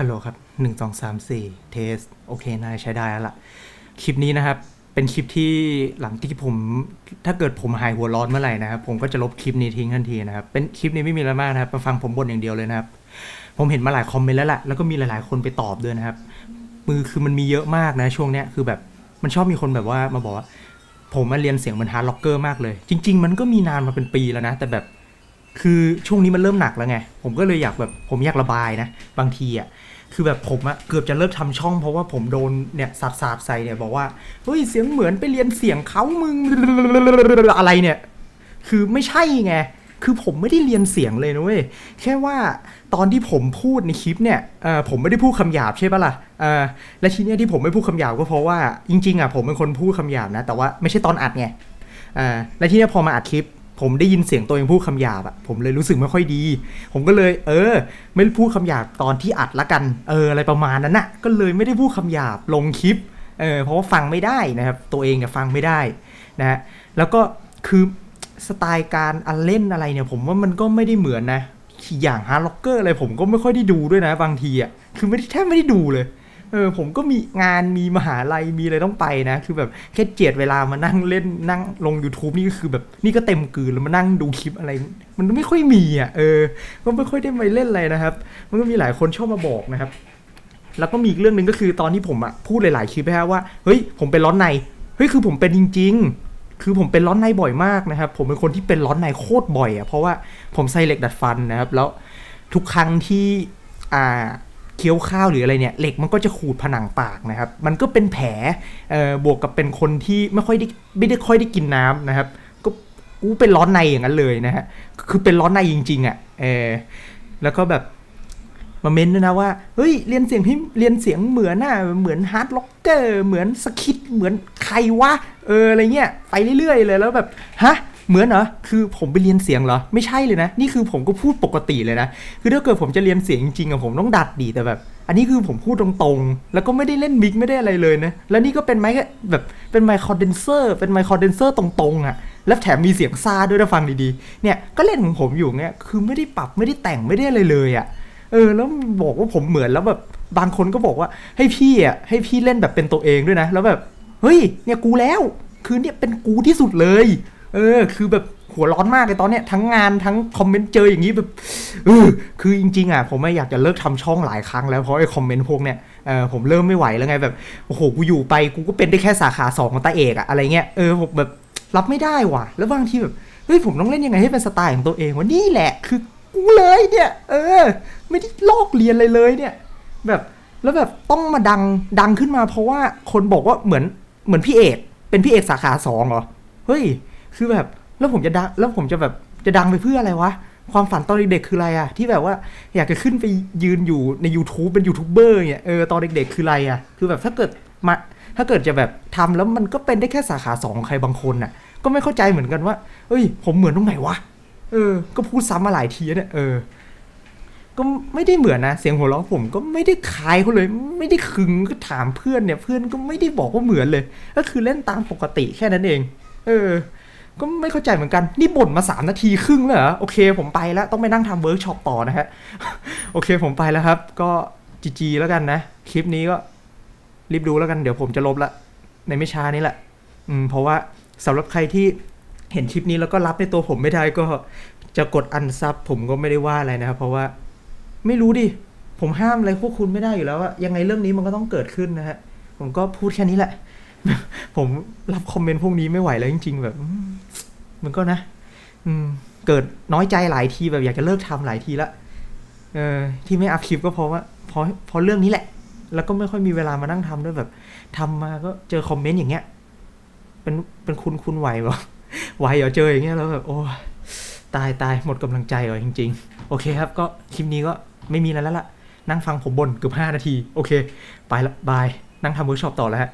ฮัลโหลครับหนึ่งสองสามสี่เทส โอเค นายใช้ได้แล้วล่ะ คลิปนี้นะครับ เป็นคลิปที่หลังที่ผม ถ้าเกิดผมหายหัวร้อนเมื่อไหร่นะครับ ผมก็จะลบคลิปนี้ทิ้งทันทีนะครับ เป็นคลิปนี้ไม่มีอะไรมากนะครับมาฟังผมบ่นอย่างเดียวเลยนะครับ ผมเห็นมาหลายคอมเมนต์แล้วแหละแล้วก็มีหลาย ๆ คนไปตอบด้วยนะครับ มือคือมันมีเยอะมากนะช่วงเนี้ย คือแบบมันชอบมีคนแบบว่ามาบอกว่า ผมมาเรียนเสียงเหมือนฮาร์ดล็อกเกอร์มากเลย จริง ๆ มันก็มีนานมาเป็นปีแล้วนะ แต่แบบ คือช่วงนี้มันเริ่มหนักแล้วไง ผมก็เลยอยากแบบผมอยากระบายนะ บางทีอะคือแบบผมอะเกือบจะเลิกทำช่องเพราะว่าผมโดนเนี่ยสาดสาดใส่เนี่ยบอกว่าเฮ้ยเสียงเหมือนไปเรียนเสียงเขามึงอะไรเนี่ย คือไม่ใช่ไงคือผมไม่ได้เรียนเสียงเลยนะเว้ยแค่ว่าตอนที่ผมพูดในคลิปเนี่ยผมไม่ได้พูดคำหยาบใช่ปะล่ะและทีเนี้ยที่ผมไม่พูดคำหยาบก็เพราะว่าจริงๆอะผมเป็นคนพูดคำหยาบนะ แต่ว่าไม่ใช่ตอนอัดไงและทีเนี้ยพอมาอัดคลิป ผมได้ยินเสียงตัวเองพูดคำหยาบอะผมเลยรู้สึกไม่ค่อยดี ผมก็เลย เออ ไม่พูดคำหยาบตอนที่อัดละกัน เออ อะไรประมาณนั้นนะก็เลยไม่ได้พูดคำหยาบลงคลิป เออ เพราะว่าฟังไม่ได้นะครับ ตัวเองเนี่ยฟังไม่ได้นะฮะ แล้วก็คือสไตล์การอันเล่นอะไรเนี่ย ผมว่ามันก็ไม่ได้เหมือนนะ อย่างฮาร์ล็อกเกอร์อะไรผมก็ไม่ค่อยได้ดูด้วยนะบางทีอะคือไม่ได้แทบไม่ได้ดูเลย เออผมก็มีงานมีมหาลัยมีอะไรต้องไปนะ คือแบบแค่เจียดเวลามานั่งเล่นนั่งลง YouTube นี่ก็คือแบบนี่ก็เต็มกืนแล้วมานั่งดูคลิปอะไร มันไม่ค่อยมีอะเออก็ไม่ค่อยได้ไปเล่นอะไรนะครับ มันก็มีหลายคนชอบมาบอกนะครับ แล้วก็มีอีกเรื่องหนึ่งก็คือตอนที่ผมอะพูดหลายๆคลิปนะว่าเฮ้ยผมเป็นร้อนในเฮ้ยคือผมเป็นจริง ๆ คือผมเป็นร้อนในบ่อยมากนะครับ ผมเป็นคนที่เป็นร้อนในโคตรบ่อยอะเพราะว่าผมใส่เหล็กดัดฟันนะครับ แล้วทุกครั้งที่อ่า เคี้ยวข้าวหรืออะไรเนี่ยเหล็กมันก็จะขูดผนังปากนะครับ มันก็เป็นแผลเอ่อบวกกับเป็นคนที่ไม่ค่อยได้ไม่ได้ค่อยได้กินน้ำนะครับ ก็กูเป็นร้อนในอย่างนั้นเลยนะฮะคือเป็นร้อนในจริง ๆอะ่ะเออแล้วก็แบบมาเม้นด้วยนะว่าเฮ้ยเรียนเสียงพี่เรียนเสียงเหมือนน่ะเหมือนฮาร์ดล็อกเกอร์เหมือนสคิดเหมือนใครวะเอออะไรเงี้ยไปเรื่อยๆเลยแล้วแบบฮะ เหมือนเหรอคือผมไปเรียนเสียงเหรอ ไม่ใช่เลยนะ นี่คือผมก็พูดปกติเลยนะ คือถ้าเกิดผมจะเรียนเสียงจริงๆอะผมต้องดัดดีแต่แบบ อันนี้คือผมพูดตรงๆ แล้วก็ไม่ได้เล่นมิกไม่ได้อะไรเลยนะ แล้วนี่ก็เป็นไมค์แบบเป็นไมค์คอนเดนเซอร์เป็นไมค์คอนเดนเซอร์ตรงๆอะแล้วแถมมีเสียงซาด้วยนะฟังดีๆ เนี่ยก็เล่นของผมอยู่เนี่ยคือไม่ได้ปรับไม่ได้แต่งไม่ได้อะไรเลยอะเออแล้วบอกว่าผมเหมือนแล้วแบบบางคนก็บอกว่าให้พี่อะให้พี่เล่นแบบเป็นตัวเองด้วยนะ แล้วแบบ เฮ้ยเนี่ยกูแล้ว คือเนี่ยเป็นกูที่สุดเลย เออ คือแบบหัวร้อนมากเลยตอนเนี้ยทั้งงานทั้งคอมเมนต์เจออย่างนี้แบบเออคือจริงๆอะผมไม่อยากจะเลิกทำช่องหลายครั้งแล้วเพราะไอ้คอมเมนต์พวกเนี้ยเออผมเริ่มไม่ไหวแล้วไงแบบโอ้โหกูอยู่ไปกูก็เป็นได้แค่สาขาสองของตาเอกอะอะไรเงี้ยเออผมแบบรับไม่ได้ว่ะ แล้วบางทีแบบเฮ้ยผมต้องเล่นยังไงให้เป็นสไตล์ของตัวเองวะนี่แหละคือกูเลยเนี่ย เออ ไม่ได้ลอกเรียนเลยเลยเนี่ย แบบแล้วแบบต้องมาดังดังขึ้นมาเพราะว่าคนบอกว่าเหมือนเหมือนพี่เอกเป็นพี่เอกสาขาสองเหรอเฮ้ย คือแบบแล้วผมจะดังแล้วผมจะแบบจะดังไปเพื่ออะไรวะ ความฝันตอนเด็กๆคืออะไรอะที่แบบว่าอยากจะขึ้นไปยืนอยู่ใน YouTube เป็นยูทูบเบอร์เนี่ยเออตอนเด็กๆคืออะไรอะคือแบบถ้าเกิดมาถ้าเกิดจะแบบทำแล้วมันก็เป็นได้แค่สาขาสองของใครบางคนน่ะ ก็ไม่เข้าใจเหมือนกันว่า เอ้ย ผมเหมือนตรงไหนวะ เออ ก็พูดซ้ำมาหลายทีเนี่ยเออ ก็ไม่ได้เหมือนนะ เสียงหัวเราะผมก็ไม่ได้คล้ายเขาเลย ไม่ได้ขึงก็ถามเพื่อนเนี่ย เพื่อนก็ไม่ได้บอกว่าเหมือนเลย ก็คือเล่นตามปกติแค่นั้นเอง เออ ก็ไม่เข้าใจเหมือนกัน นี่บ่นมาสามนาทีครึ่งเลยเหรอ โอเค ผมไปแล้ว ต้องไปนั่งทำเวิร์กช็อปต่อนะฮะ โอเค ผมไปแล้วครับ ก็จีจีแล้วกันนะ คลิปนี้ก็รีบดูแล้วกัน เดี๋ยวผมจะลบละ ในไม่ช้านี้แหละ อืม เพราะว่าสำหรับใครที่เห็นคลิปนี้แล้วก็รับในตัวผมไม่ได้ก็จะกดอันซับผมก็ไม่ได้ว่าอะไรนะครับ เพราะว่าไม่รู้ดิ ผมห้ามอะไรพวกคุณไม่ได้อยู่แล้วว่ายังไงเรื่องนี้มันก็ต้องเกิดขึ้นนะฮะ ผมก็พูดแค่นี้แหละ ผมรับคอมเมนต์พวกนี้ไม่ไหวแล้วจริง ๆ แบบ มันก็นะ อืม เกิดน้อยใจหลายทีแบบอยากจะเลิกทำหลายทีละเออที่ไม่อัพคลิปก็เพราะว่าเพราะเพราะเรื่องนี้แหละ แล้วก็ไม่ค่อยมีเวลามานั่งทำด้วยแบบทำมาก็เจอคอมเมนต์อย่างเงี้ย เป็นเป็นคุณคุณไหวปะไหวเหรอเจออย่างเงี้ยแล้วแบบโอ้ตายตายหมดกำลังใจเหรอจริง ๆ โอเคครับ ก็คลิปนี้ก็ไม่มีอะไรแล้วล่ะนั่งฟังผมบ่นเกือบห้านาที โอเค ไปละบาย นั่งทำเวิร์กช็อปต่อแล้วฮะ